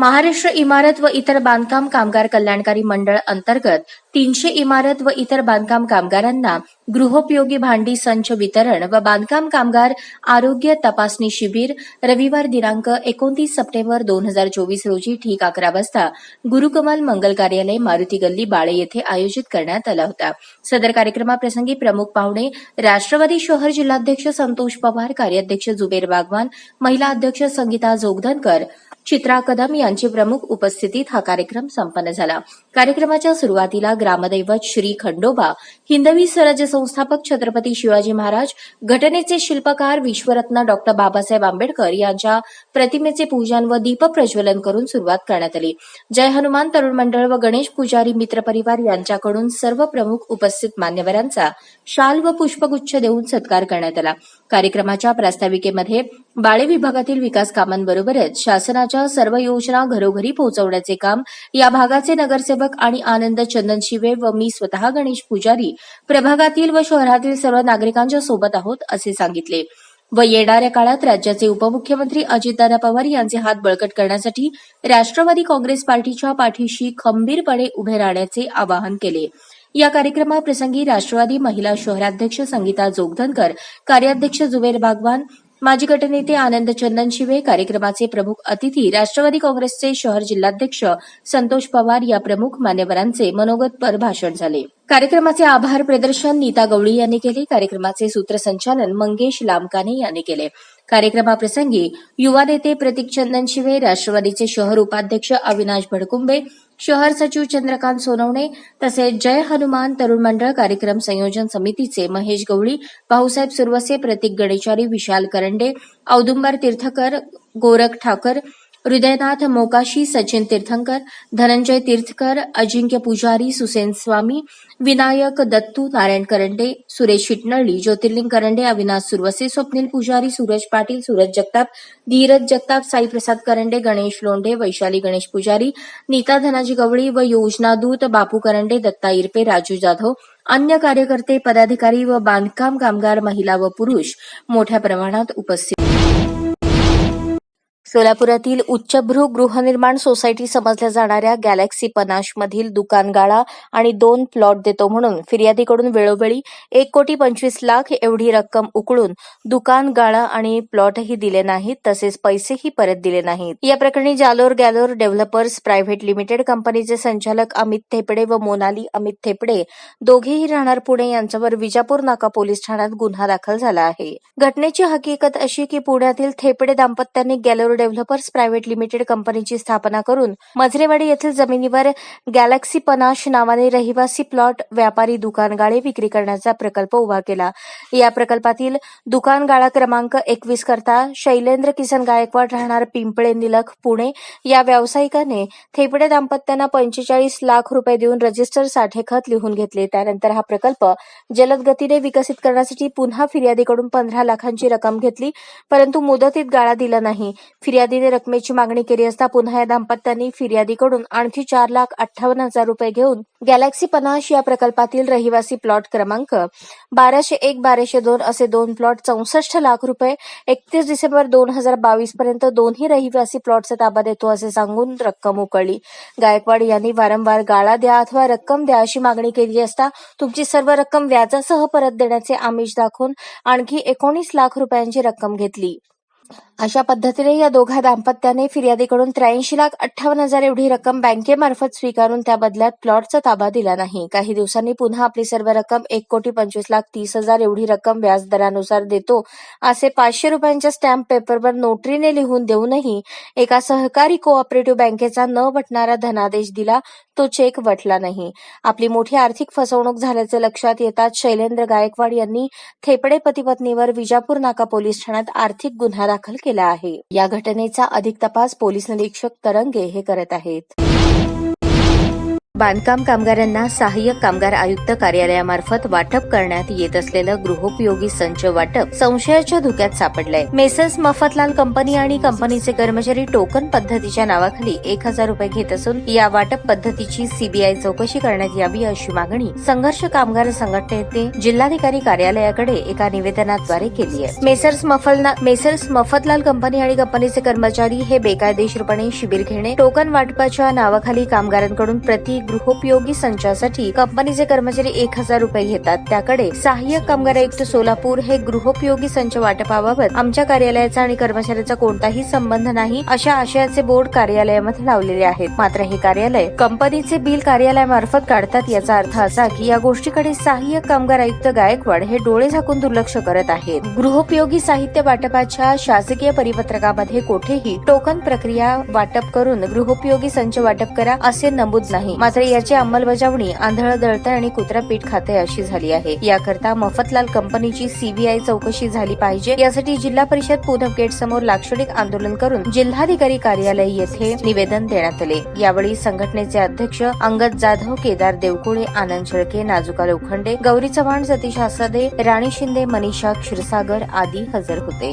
महाराष्ट्र इमारत व इतर बांधकाम कामगार कल्याणकारी मंडळ अंतर्गत तीनशे इमारत व इतर बांधकाम कामगारांना गृहोपयोगी भांडी संच वितरण व बांधकाम कामगार आरोग्य तपासणी शिबिर रविवार दिनांक एकोणतीस सप्टेंबर दोन हजार चोवीस रोजी ठीक अकरा वाजता गुरुकमल मंगल कार्यालय मारुती गल्ली बाळे येथे आयोजित करण्यात आला होता. सदर कार्यक्रमाप्रसंगी प्रमुख पाहुणे राष्ट्रवादी शहर जिल्हाध्यक्ष संतोष पवार कार्याध्यक्ष जुबेर बागवान महिला अध्यक्ष संगीता जोगधनकर चित्रा कदम या यांची प्रमुख उपस्थितीत हा कार्यक्रम संपन्न झाला. कार्यक्रमाच्या सुरुवातीला ग्रामदैवत श्री खंडोबा हिंदवी स्वराज्य संस्थापक छत्रपती शिवाजी महाराज घटनेचे शिल्पकार विश्वरत्न डॉक्टर बाबासाहेब आंबेडकर यांच्या प्रतिमेचे पूजन व दीप प्रज्वलन करून सुरुवात करण्यात आली. जय हनुमान तरुण मंडळ व गणेश पुजारी मित्र परिवार यांच्याकडून सर्व प्रमुख उपस्थित मान्यवरांचा शाल व पुष्पगुच्छ देऊन सत्कार करण्यात आला. कार्यक्रमाच्या प्रास्ताविकेमध्ये बाळे विभागातील विकास कामांबरोबरच शासनाच्या सर्व योजना घरोघरी पोहोचवण्याचे काम या भागाचे नगरसेवक आणि आनंद चंदन शिवे व मी स्वतः गणेश पुजारी प्रभागातील व शहरातील सर्व नागरिकांच्या सोबत आहोत असे सांगितले. व येणाऱ्या काळात राज्याचे उपमुख्यमंत्री अजितदादा पवार यांचे हात बळकट करण्यासाठी राष्ट्रवादी काँग्रेस पार्टीच्या पाठीशी खंबीरपणे उभे राहण्याचे आवाहन केले. या कार्यक्रमाप्रसंगी राष्ट्रवादी महिला शहराध्यक्ष संगीता जोगधनकर कार्याध्यक्ष जुबेर बागवान माजी गटनेते आनंद चंदन शिवे कार्यक्रमाचे प्रमुख अतिथी राष्ट्रवादी काँग्रेसचे शहर जिल्हाध्यक्ष संतोष पवार या प्रमुख मान्यवरांचे मनोगतपर भाषण झाले. कार्यक्रमाचे आभार प्रदर्शन नीता गवळी यांनी केले. कार्यक्रमाचे सूत्रसंचालन मंगेश लामकाने यांनी केले. कार्यक्रमाप्रसंगी युवा नेते प्रतीक चंदन शिवे राष्ट्रवादीचे शहर उपाध्यक्ष अविनाश भडकुंबे शहर सचिव चंद्रकांत सोनवणे तसेच जय हनुमान तरुण मंडळ कार्यक्रम संयोजन समितीचे महेश गवळी भाऊसाहेब सुरवसे प्रतीक गणेशारी विशाल करंडे औदुंबर तीर्थकर गोरख ठाकर हृदयनाथ मोकाशी सचिन तीर्थंकर धनंजय तीर्थकर अजिंक्य पुजारी सुसेन स्वामी विनायक दत्तू नारायण करंडे सुरेश शिटनळी ज्योतिर्लिंग करंडे अविनाश सुरवसे स्वप्नील पुजारी सूरज पाटील सूरज जगताप धीरज जगताप साईप्रसाद करंडे गणेश लोंढे वैशाली गणेश पुजारी नीता धनाजी गवळी व योजनादूत बापू करंडे दत्ता इरपे राजू जाधव अन्य कार्यकर्ते पदाधिकारी व बांधकाम कामगार महिला व पुरुष मोठ्या प्रमाणात उपस्थित सोलापुरातील उच्चभ्रू गृहनिर्माण सोसायटी समजल्या जाणाऱ्या गॅलेक्सी पनाशमधील दुकानगाळा आणि दोन प्लॉट देतो म्हणून फिर्यादीकडून वेळोवेळी एक कोटी पंचवीस लाख एवढी रक्कम उकळून दुकान गाळा आणि प्लॉटही दिले नाहीत तसेच पैसेही परत दिले नाहीत. या प्रकरणी Jalore galore developers private limited कंपनीचे संचालक अमित थेपडे व मोनाली अमित थेपडे दोघेही राहणार पुणे यांच्यावर विजापूर नाका पोलीस ठाण्यात गुन्हा दाखल झाला आहे. घटनेची हकीकत अशी की पुण्यातील थेपडे दाम्पत्यांनी गॅलोर डेव्हलपर्स प्रायव्हेट लिमिटेड कंपनीची स्थापना करून मजरेवाडी येथील जमिनीवर गॅलेक्सी पनाश नावाने रहिवासी प्लॉट व्यापारी दुकानगाळे विक्री करण्याचा प्रकल्प उभा केला. या प्रकल्पातील दुकानगाळा क्रमांक एकवीस करता शैलेंद्र किसन गायकवाड राहणार पिंपळे निलख पुणे या व्यावसायिकाने थेपडे दाम्पत्यांना पंचेचाळीस लाख रुपये देऊन रजिस्टर साठे खत लिहून घेतले. त्यानंतर हा प्रकल्प जलद गतीने विकसित करण्यासाठी पुन्हा फिर्यादीकडून पंधरा लाखांची रक्कम घेतली परंतु मुदतीत गाळा दिला नाही. फिर्यादीने रकमेची मागणी केली असता पुन्हा या दाम्पत्यांनी फिर्यादीकडून आणखी चार लाख अठ्ठावन्न हजार रुपये घेऊन गॅलेक्सी पनाश या प्रकल्पातील रहिवासी प्लॉट क्रमांक बाराशे एक बाराशे दोन असे दोन प्लॉट चौसष्ट लाख रुपये एकतीस डिसेंबर दोन हजार बावीस पर्यंत दोन्ही रहिवासी प्लॉटचा ताबा देतो असे सांगून रक्कम उकळली. गायकवाड यांनी वारंवार गाळा द्या अथवा रक्कम द्या अशी मागणी केली असता तुमची सर्व रक्कम व्याजासह परत देण्याचे आमिष दाखवून आणखी एकोणीस लाख रुपयांची रक्कम घेतली. अशा पद्धतीने या दोघा दाम्पत्याने फिर्यादीकडून त्र्याऐंशी लाख अठ्ठावन्न हजार एवढी रक्कम बँकेमार्फत स्वीकारून त्या बदल्यात प्लॉटचा ताबा दिला नाही. काही दिवसांनी पुन्हा आपली सर्व रक्कम एक कोटी पंचवीस लाख तीस हजार एवढी रक्कम व्याजदरानुसार देतो असे पाचशे रुपयांच्या स्टॅम्प पेपरवर नोटरीने लिहून देऊनही एका सहकारी कोऑपरेटिव्ह बँकेचा न वटणारा धनादेश दिला तो चेक वटला नाही. आपली मोठी आर्थिक फसवणूक झाल्याचे लक्षात येताच शैलेंद्र गायकवाड यांनी थेपडे पतीपत्नीवर विजापूर नाका पोलीस ठाण्यात आर्थिक गुन्हा दाखल दाखल केला आहे. या घटनेचा अधिक तपास पोलीस निरीक्षक तरंगे हे करत आहेत. बांधकाम कामगारांना सहाय्यक कामगार आयुक्त कार्यालयामार्फत वाटप करण्यात येत असलेलं गृहोपयोगी संच वाटप संशयाच्या धुक्यात सापडलंय. मेसर्स मफतलाल कंपनी आणि कंपनीचे कर्मचारी टोकन पद्धतीच्या नावाखाली एक हजार रुपये घेत असून या वाटप पद्धतीची सीबीआय चौकशी करण्यात यावी अशी मागणी संघर्ष कामगार संघटनेने जिल्हाधिकारी कार्यालयाकडे एका निवेदनाद्वारे केली आहे. मेसर्स मफलना मेसर्स मफतलाल कंपनी आणि कंपनीचे कर्मचारी हे बेकायदेशीरपणे शिबिर घेणे टोकन वाटपाच्या नावाखाली कामगारांकडून प्रति गृहोपयोगी संचासाठी कंपनीचे कर्मचारी एक हजार रुपये घेतात. त्याकडे सहाय्यक कामगार आयुक्त सोलापूर हे गृहोपयोगी संच वाटपाबाबत आमच्या कार्यालयाचा आणि कर्मचाऱ्याचा कोणताही संबंध नाही अशा आशयाचे बोर्ड कार्यालयामध्ये लावलेले आहेत. मात्र हे कार्यालय कंपनीचे बिल कार्यालयामार्फत काढतात याचा अर्थ असा की या गोष्टीकडे सहाय्यक कामगार आयुक्त गायकवाड हे डोळे झाकून दुर्लक्ष करत आहेत. गृहोपयोगी साहित्य वाटपाच्या शासकीय परिपत्रकामध्ये कोठेही टोकन प्रक्रिया वाटप करून गृहोपयोगी संच वाटप करा असे नमूद नाही. मात्र याची अंमलबजावणी आंधळ दळतळ आणि कुत्रा पीठ खाते अशी झाली आहे. याकरता मफतलाल कंपनीची सीबीआय चौकशी झाली पाहिजे. यासाठी जिल्हा परिषद पूनम गेट समोर लाक्षणिक आंदोलन करून जिल्हाधिकारी कार्यालय येथे निवेदन देण्यात आले. यावेळी संघटनेचे अध्यक्ष अंगद जाधव केदार देवकुळे आनंद शेळके नाजुका लोखंडे गौरी चव्हाण सतीश आसादे राणी शिंदे मनीषा क्षीरसागर आदी हजर होते.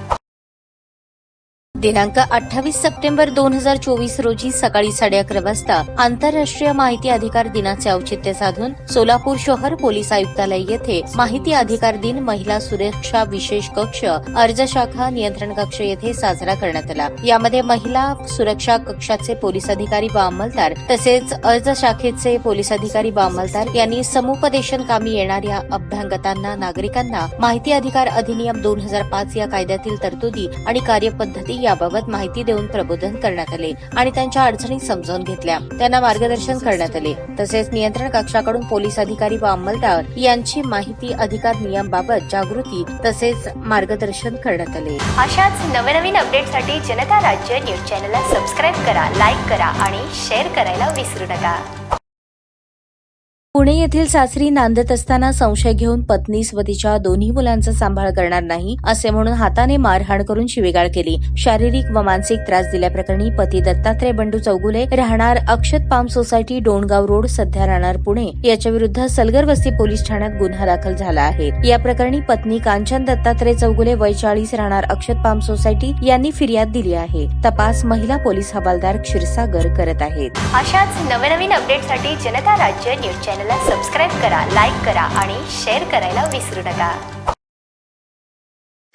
दिनांक अठ्ठावीस सप्टेंबर दोन हजार चोवीस रोजी सकाळी साडे अकरा वाजता आंतरराष्ट्रीय माहिती अधिकार दिनाचे औचित्य साधून सोलापूर शहर पोलीस आयुक्तालय येथे माहिती अधिकार दिन महिला सुरक्षा विशेष कक्ष अर्ज शाखा नियंत्रण कक्ष येथे साजरा करण्यात आला. यामध्ये महिला सुरक्षा कक्षाचे पोलीस अधिकारी व अंमलदार तसेच अर्ज शाखेचे पोलीस अधिकारी व अंमलदार यांनी समुपदेशन कामी येणाऱ्या अभ्यांगतांना नागरिकांना माहिती अधिकार अधिनियम दोन हजार पाच या कायद्यातील तरतुदी आणि कार्यपद्धती याबाबत माहिती देऊन प्रबोधन करण्यात आले आणि त्यांच्या अडचणी समजावून घेतल्या. त्यांना मार्गदर्शन करण्यात आले. तसेच नियंत्रण कक्षाकडून पोलीस अधिकारी व अंमलदार यांची माहिती अधिकार नियमबाबत जागृती तसेच मार्गदर्शन करण्यात आले. अशाच नवनवीन अपडेटसाठी जनता राज्य न्यूज चॅनलला सबस्क्राईब करा लाईक करा आणि शेअर करायला विसरू नका. पुणे येथील सासरी नांदत असताना संशय घेऊन पत्नी स्वतीच्या दोन्ही मुलांचा सांभाळ करणार नाही असे म्हणून हाताने मारहाण करून शिवेगाळ केली. शारीरिक व मानसिक त्रास दिल्याप्रकरणी पती दत्तात्रय बंडू चौगुले राहणार Akshat palm society Dongaon road सध्या राहणार पुणे. याच्या विरुद्ध सलगर वस्ती पोलीस ठाण्यात गुन्हा दाखल झाला आहे. या प्रकरणी पत्नी कांचन दत्तात्रय चौगुले वय चाळीस राहणार अक्षत पाम सोसायटी यांनी फिर्याद दिली आहे. तपास महिला पोलीस हवालदार क्षीरसागर करत आहेत. अशाच नवनवीन अपडेटसाठी जनता राज्य न्यूज चॅनलला सबस्क्राईब करा लाईक करा आणि शेअर करायला विसरू नका.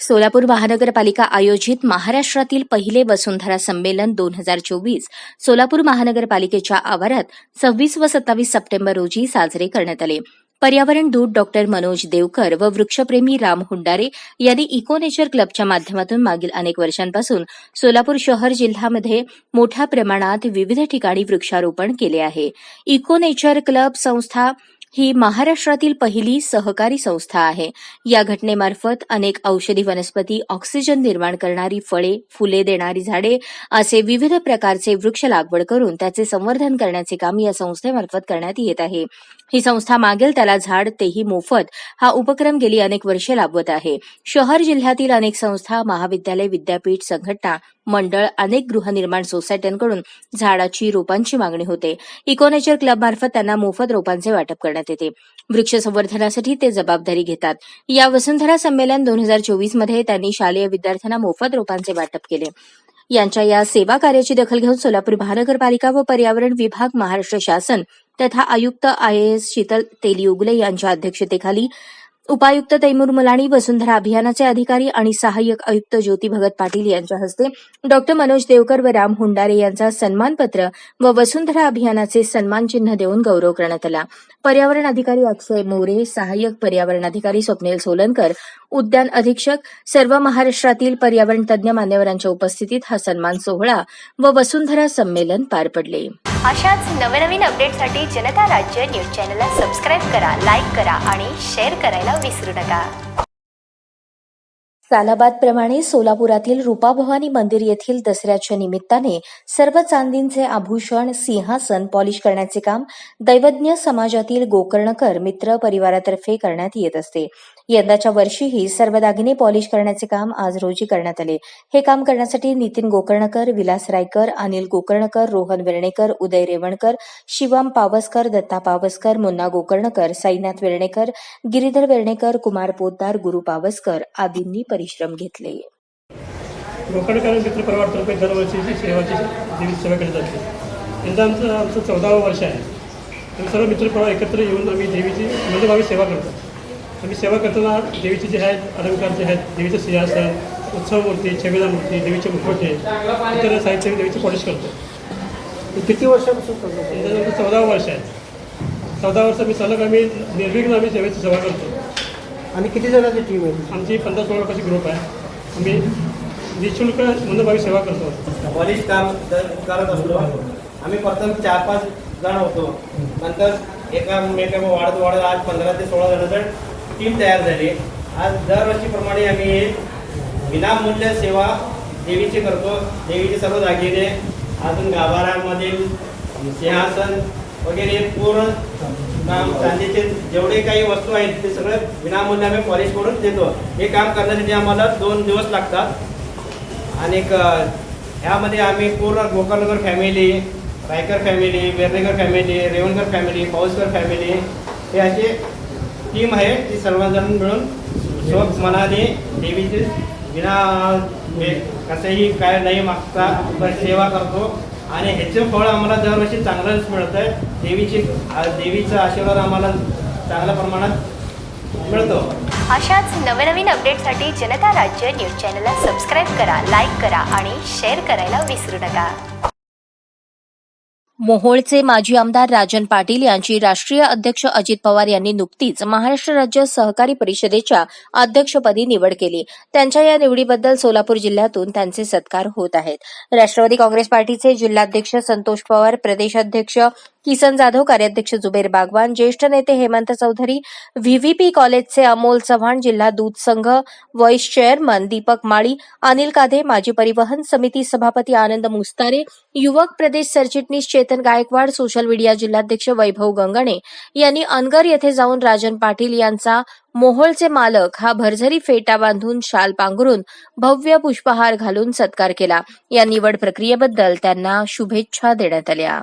सोलापूर महानगरपालिका आयोजित महाराष्ट्रातील पहिले वसुंधरा संमेलन दोन हजार चोवीस सोलापूर महानगरपालिकेच्या आवारात सव्वीस व सत्तावीस सप्टेंबर रोजी साजरे करण्यात आले. पर्यावरण दूत डॉक्टर मनोज देवकर व वृक्षप्रेमी राम हुंडारे यांनी इको नेचर क्लबच्या माध्यमातून मागील अनेक वर्षांपासून सोलापूर शहर जिल्ह्यामध्ये मोठ्या प्रमाणात विविध ठिकाणी वृक्षारोपण केले आहे. इको नेचर क्लब संस्था ही महाराष्ट्रातील पहिली सहकारी संस्था आहे. या घटनेमार्फत अनेक औषधी वनस्पती ऑक्सिजन निर्माण करणारी फळे फुले देणारी झाडे असे विविध प्रकारचे वृक्ष लागवड करून त्याचे संवर्धन करण्याचे काम या संस्थेमार्फत करण्यात येत आहे. ही संस्था मागेल त्याला झाड तेही मोफत. हा उपक्रम गेली अनेक वर्षे राबवत आहे. शहर जिल्ह्यातील अनेक संस्था महाविद्यालय विद्यापीठ संघटना मंडळ अनेक गृहनिर्माण सोसायट्यांकडून झाडाची रोपांची मागणी होते. इकोनेचर क्लबमार्फत त्यांना मोफत रोपांचे वाटप करण्यात येते. वृक्ष संवर्धनासाठी ते जबाबदारी घेतात. या वसुंधरा संमेलन दोन हजार चोवीसमध्ये त्यांनी शालेय विद्यार्थ्यांना मोफत रोपांचे वाटप केले. यांच्या या सेवा कार्याची दखल घेऊन सोलापूर महानगरपालिका व पर्यावरण विभाग महाराष्ट्र शासन तथा आयुक्त आय एस शीतल तेलियुगले यांच्या अध्यक्षतेखाली उपायुक्त तैमूर मुलाणी वसुंधरा अभियानाचे अधिकारी आणि सहाय्यक आयुक्त ज्योती भगत पाटील यांच्या हस्ते डॉक्टर मनोज देवकर व राम हुंडारे यांचा सन्मानपत्र व वसुंधरा अभियानाचे सन्मान चिन्ह देऊन गौरव करण्यात आला. पर्यावरण अधिकारी अक्षय मोरे सहाय्यक पर्यावरण अधिकारी स्वप्नील सोलनकर उद्यान अधीक्षक सर्व महाराष्ट्रातील पर्यावरण तज्ज्ञ मान्यवरांच्या उपस्थितीत हा सन्मान सोहळा व वसुंधरा संमेलन पार पडले. अशाच नवनवीन अपडेटसाठी जनता राज्य न्यूज चॅनलला सबस्क्राईब करा लाईक करा आणि शेअर करायला विसरू नका. सालाबादप्रमाणे सोलापुरातील रूपाभवानी मंदिर येथील दसऱ्याच्या निमित्ताने सर्व चांदींचे आभूषण सिंहासन पॉलिश करण्याचे काम दैवज्ञ समाजातील गोकर्णकर मित्र परिवारातर्फे करण्यात येत असते. यंदाच्या वर्षीही सर्व दागिने पॉलिश करण्याचे काम आज रोजी करण्यात आले. हे काम करण्यासाठी नितीन गोकर्णकर विलास रायकर अनिल गोकर्णकर रोहन वेर्णेकर उदय रेवणकर शिवम पावसकर दत्ता पावसकर मुन्ना गोकर्णकर साईनाथ वेर्णेकर गिरीधर वेर्णेकर कुमार पोतदार गुरु पावसकर आदींनी परिश्रम घेतले. गोकर्णकर मित्र परिवारतर्फे सेवाची सेवा केली जाते. यंदा आमचं आमचं चौदावं वर्ष आहे. सर्व मित्रपरिवार एकत्र येऊन आम्ही देवीची मंदिरभावी सेवा करतो. आम्ही सेवा करताना देवीचे जे आहेत अलंकार जे आहेत देवीचं सिंहासन उत्सव मूर्ती छबिला मूर्ती देवीचे मुखवटे इतर साहित्य देवीची पॉलिश करतो. किती वर्षापासून करतो? चौदावं वर्ष आहे. चौदा वर्ष आम्ही सलग आम्ही निर्विघ्न आम्ही सेवेची सेवा करतो. आणि किती जणांची टीम आहे? आमची पंधरा सोळा लोकांची ग्रुप आहे. आम्ही निशुल्क मंदिरभावी सेवा करतो. पॉलिश काम करत असतो आम्ही प्रथम चार पाच जण होतो. नंतर एका एका वाढत वाढत आज पंधरा ते सोळा जणांचं टीम तयार झाली. आज दरवर्षीप्रमाणे आम्ही विनामूल्य सेवा देवीची करतो. देवीचे सर्व दागिने अजून गाभाऱ्यामधील सिंहासन वगैरे पूर्ण काम चांदीचे जेवढे काही वस्तू आहेत ते सगळं विनामूल्य आम्ही पॉलिश करून देतो. हे काम करण्यासाठी आम्हाला दोन दिवस लागतात. आणि ह्यामध्ये आम्ही पूर्ण Gokarnakar family Raikar family Vernekar family Revankar family Pauskar family हे असे टीम आहे ती सर्वजण मिळून स्वत मनाने देवीचे विना हे कसंही काय नाही मागता आपण सेवा करतो. आणि ह्याचं फळ आम्हाला दरवर्षी चांगलंच मिळतं आहे देवीची देवीचा आशीर्वाद आम्हाला चांगल्या प्रमाणात मिळतो. अशाच नवनवीन अपडेटसाठी जनता राज्य न्यूज चॅनलला सबस्क्राईब करा लाईक करा आणि शेअर करायला विसरू नका. मोहोळचे माजी आमदार राजन पाटील यांची राष्ट्रीय अध्यक्ष अजित पवार यांनी नुकतीच महाराष्ट्र राज्य सहकारी परिषदेच्या अध्यक्षपदी निवड केली. त्यांच्या या निवडीबद्दल सोलापूर जिल्ह्यातून त्यांचे सत्कार होत आहेत. राष्ट्रवादी काँग्रेस पार्टीचे जिल्हाध्यक्ष संतोष पवार प्रदेशाध्यक्ष किसन जाधव कार्याध्यक्ष जुबेर बागवान ज्येष्ठ नेते हेमंत चौधरी व्हीव्हीपी कॉलेजचे अमोल चव्हाण जिल्हा दूध संघ व्हाईस चेअरमन दीपक माळी अनिल काधे माजी परिवहन समिती सभापती आनंद मुस्तारे युवक प्रदेश सरचिटणीस चेतन गायकवाड सोशल मीडिया जिल्हाध्यक्ष वैभव गंगणे यांनी अनगर येथे जाऊन राजन पाटील यांचा मोहोळचे मालक हा भरझरी फेटा बांधून शाल पांघरून भव्य पुष्पहार घालून सत्कार केला. या निवड प्रक्रियेबद्दल त्यांना शुभेच्छा देण्यात आल्या.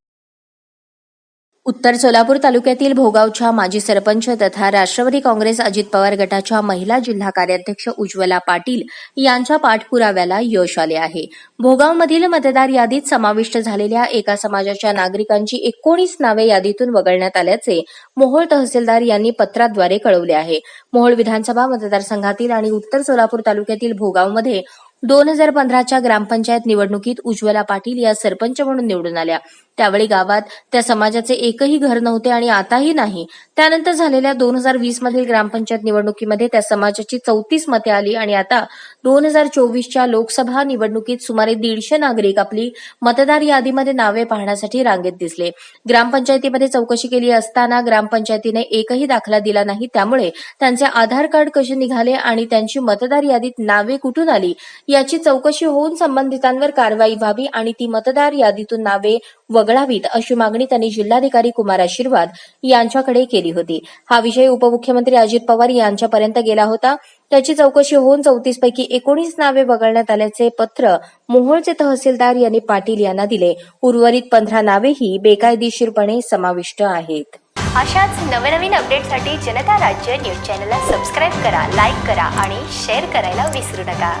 उत्तर सोलापूर तालुक्यातील भोगावच्या माजी सरपंच तथा राष्ट्रवादी काँग्रेस अजित पवार गटाच्या महिला जिल्हा कार्याध्यक्ष उज्ज्वला पाटील यांच्या पाठपुराव्याला यश आले आहे. भोगावमधील मतदार यादीत समाविष्ट झालेल्या एका समाजाच्या नागरिकांची एकोणीस नावे यादीतून वगळण्यात आल्याचे मोहोळ तहसीलदार यांनी पत्राद्वारे कळवले आहे. मोहोळ विधानसभा मतदारसंघातील आणि उत्तर सोलापूर तालुक्यातील भोगावमध्ये दोन हजार पंधराच्या ग्रामपंचायत निवडणुकीत उज्ज्वला पाटील या सरपंच म्हणून निवडून आल्या. त्यावेळी गावात त्या समाजाचे एकही घर नव्हते आणि आताही नाही. त्यानंतर झालेल्या दोन हजार वीस मधील ग्रामपंचायत निवडणुकीमध्ये त्या समाजाची चौतीस मते आली आणि आता दोन हजार चोवीसच्या लोकसभा निवडणुकीत सुमारे दीडशे नागरिक आपली मतदार यादीमध्ये नावे पाहण्यासाठी रांगेत दिसले. ग्रामपंचायतीमध्ये चौकशी केली असताना ग्रामपंचायतीने एकही दाखला दिला नाही. त्यामुळे त्यांचे आधार कार्ड कसे निघाले आणि त्यांची मतदार यादीत नावे कुठून आली? याची चौकशी होऊन संबंधितांवर कारवाई व्हावी आणि ती मतदार यादीतून नावे वगळ वगळावीत अशी मागणी त्यांनी जिल्हाधिकारी कुमार आशीर्वाद यांच्याकडे केली होती. हा विषय उपमुख्यमंत्री अजित पवार यांच्यापर्यंत गेला होता. त्याची चौकशी होऊन चौतीस पैकी एकोणीस नावे वगळण्यात आल्याचे पत्र मोहोळचे तहसीलदार यांनी पाटील यांना दिले. उर्वरित पंधरा नावेही बेकायदेशीरपणे समाविष्ट आहेत. अशाच नवनवीन अपडेटसाठी जनता राज्य न्यूज चॅनलला सबस्क्राईब करा लाईक करा आणि शेअर करायला विसरू नका.